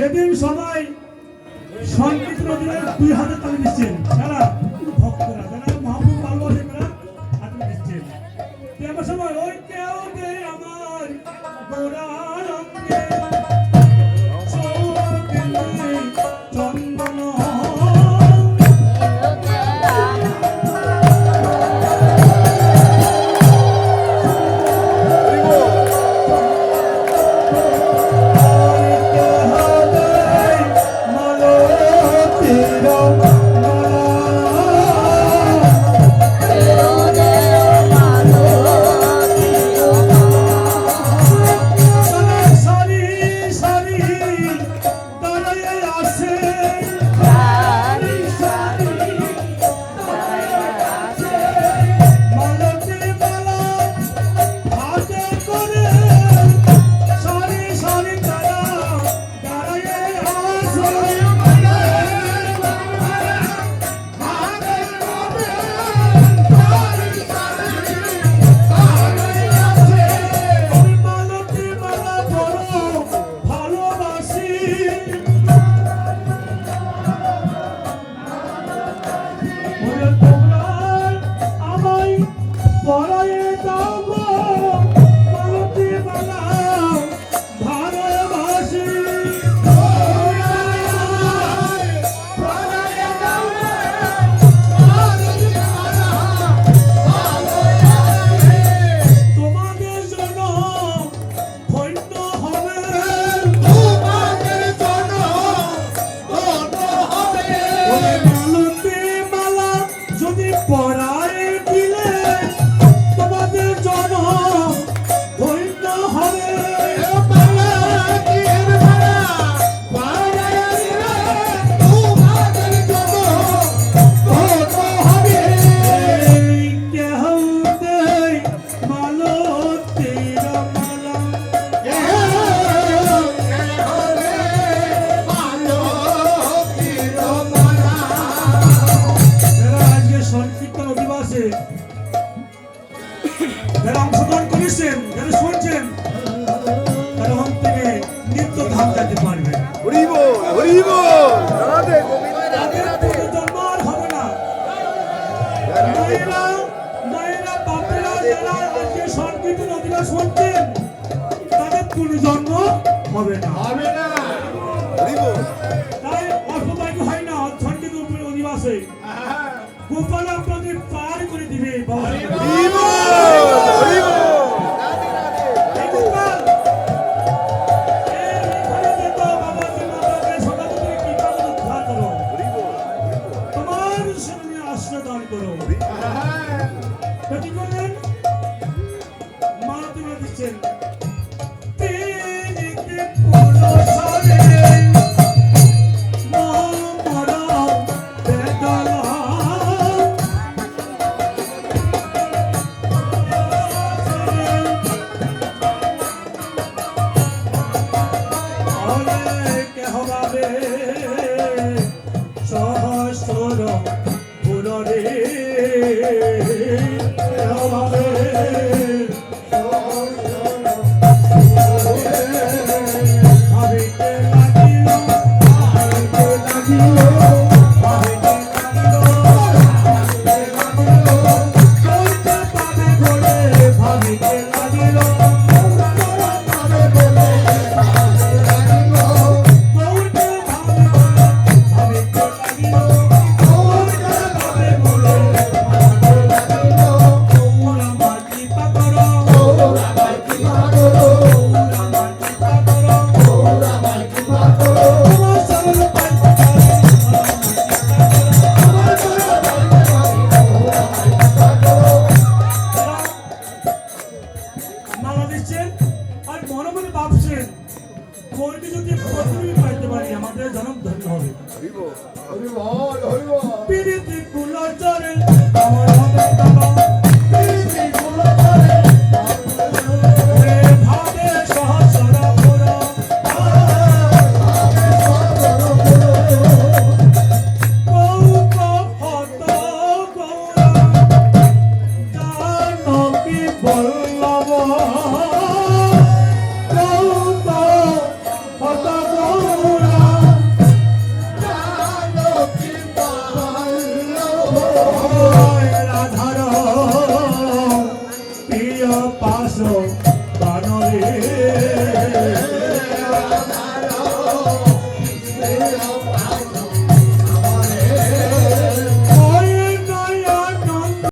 সেদিন সবাই সংকীর্তন দিলেন দুই হাজার টাকা দিচ্ছেন। যারা ভক্তরা, যারা মহাপুর ভালোবাসেন তারা দিচ্ছেন। এবার সবাই মধ্যে যারা অংশগ্রহণ করেছেন যারা শুনছেন তারা ওখান থেকে নিত্য ধাম যাতে পারবে তাদের কোনো জন্ম হবে না। হবে না। প্রথমেই পাইতে পারি আমাদের জনম ধন্য হবে। পিড়িতি কুলার চরে আমার হবে পাশো বানরে